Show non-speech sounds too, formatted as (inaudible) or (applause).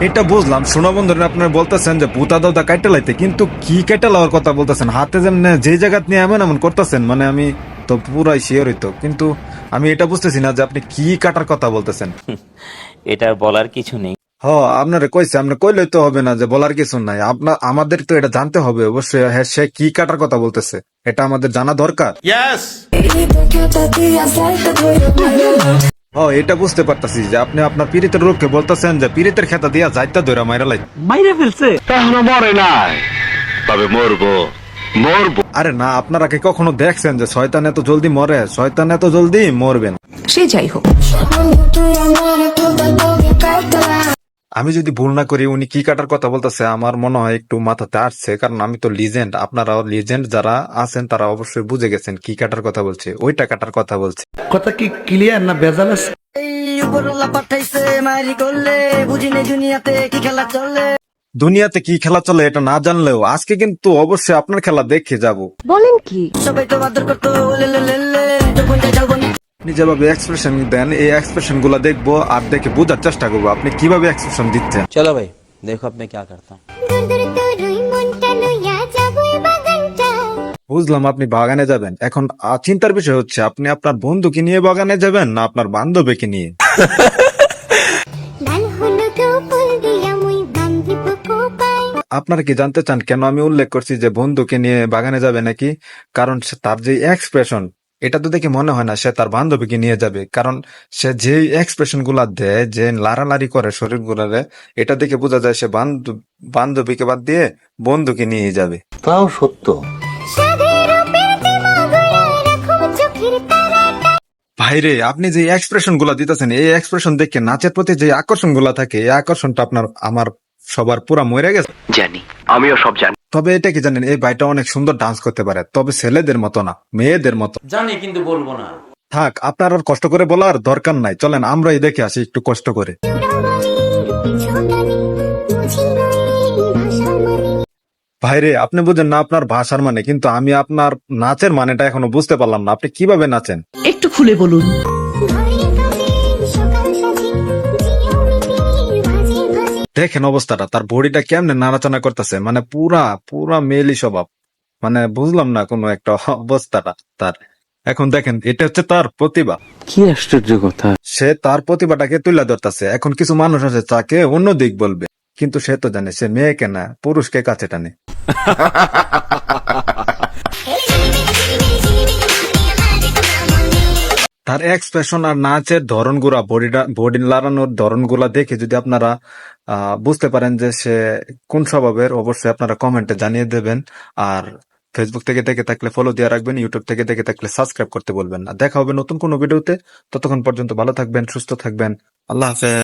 এটা বুঝলাম। শোনা বন্ধুরা আপনারা বলতেছেন যে পুতা দাদা কাইটা লাইতে কিন্তু কি কেটে লাওয়ার কথা বলতেছেন? হাতে যেমন যে জায়গাত নিয়ে এমন এমন করতেছেন মানে আমি তো পুরাই শিওর হইতো কিন্তু আমি এটা বুঝতেছি না যে আপনি কি কাটার কথা বলতেছেন। (laughs) এটা বলার কিছু নেই। হ আপনারে কইছে আপনি কইলে তো হবে না যে বলার কিছু নাই। আপনার আমাদের তো এটা জানতে হবে অবশ্যই হ্যাঁ সে কি কাটার কথা বলতেছে? এটা আমাদের জানা দরকার। এই দেখে দিয়া সাইতে ধরে মাইরা হ এটা বুঝতে পারতাছি যে আপনি আপনার পীড়িতের লোককে বলতেছেন যে পীড়িতের খেতা দিয়া যাইতা ধরে মাইরা লাই এখনও মরে নাই। তবে মরবো মরবো। আরে না আপনারা কি কখনো দেখছেন যে শয়তান এত জলদি মরে? শয়তান এত জলদি মরবেন সে যাই হোক। আমি যদি ভুল না করি উনি কি কাটার কথা বলতেছে আমার মনে হয় একটু মাথাতে আসছে কারণ আমি তো লিজেন্ড আপনারাও লিজেন্ড যারা আছেন তারা অবশ্যই বুঝে গেছেন কি কাটার কথা বলছে ওইটা কাটার কথা বলছে। কথা কি ক্লিয়ার না ভেজাল আছে? পাঠাইছে মারি করলে বুঝিনি দুনিয়াতে কি খেলা চলে দুনিয়াতে কি খেলা চলে এটা না জানলেও আজকে কিন্তু অবশ্যই আপনার খেলা দেখে যাব। বলেন কি? সবাই তো আদর করতো আপনি যেভাবে এক্সপ্রেশন দেন এই এক্সপ্রেশনগুলা দেখব আর দেখে বোঝার চেষ্টা করব। আপনি কীভাবে এক্সপ্রেশন দিচ্ছেন? চলো ভাই দেখো আপনি কি করতাম। বুঝলাম আপনি বাগানে যাবেন। এখন চিন্তার বিষয় হচ্ছে আপনি আপনার বন্ধুকে নিয়ে বাগানে যাবেন না আপনার বান্ধবীকে নিয়ে? আপনারা কি জানতে চান কেন আমি উল্লেখ করছি যে বন্ধুকে নিয়ে বাগানে যাবে নাকি? কারণ তার যে এক্সপ্রেশন এটা তো দেখে মনে হয় না সে তার বান্ধবীকে নিয়ে যাবে। কারণ সে যে এক্সপ্রেশনগুলা দেয় যে লাড়ালাড়ি করে শরীর গুলারে এটা দেখে বোঝা যায় সে বান্ধবীকে বাদ দিয়ে বন্ধুকে নিয়ে যাবে। তাও সত্য। ভাইরে আপনি যে এক্সপ্রেশনগুলা দিতেছেন এই এক্সপ্রেশন দেখে নাচের প্রতি যে আকর্ষণগুলা থাকে এই আকর্ষণটা আপনার আমার সবার পুরা মরে গেছে। জানি আমিও সব জানি। তবে এটা কি জানেন এই ভাইটা অনেক সুন্দর ডান্স করতে পারে তবে ছেলেদের মতো না মেয়েদের মতো। জানি কিন্তু বলব না। থাক আপনার আর কষ্ট করে বলার দরকার নাই চলেন আমরাই দেখে আসি একটু কষ্ট করে। ভাইরে আপনি বুঝেন না আপনার ভাষার মানে কিন্তু আমি আপনার নাচের মানেটা এখনও বুঝতে পারলাম না আপনি কীভাবে নাচেন? একটু খুলে বলুন। দেখেন অবস্থাটা তার বডিটা কেমনে নাড়াচানা করতেছে মানে পুরা পুরা মেলি স্বভাব। মানে বুঝলাম না কোনো একটা অবস্থাটা তার। এখন দেখেন এটা হচ্ছে তার প্রতিভা। কি আশ্চর্য কথা। সে তার প্রতিভাটাকে তুলে ধরতেছে এখন কিছু মানুষ আছে তাকে অন্য দিক বলবে কিন্তু সে তো জানে সে মেয়েকে না পুরুষকে কাছে টানে। (laughs) এক্সপ্রেশন আর নাচের ধরনগুলা বডি লাড়ানোর ধরনগুলা দেখে যদি আপনারা বুঝতে পারেন যে সে কোন স্বভাবের, অবশ্যই আপনারা কমেন্টে জানিয়ে দেবেন। আর ফেসবুক থেকে দেখে থাকলে ফলো দিয়ে রাখবেন ইউটিউব থেকে দেখে থাকলে সাবস্ক্রাইব করতে বলবেন না। দেখা হবে নতুন কোনো ভিডিওতে ততক্ষণ পর্যন্ত ভালো থাকবেন, সুস্থ থাকবেন। আল্লাহ হাফেজ।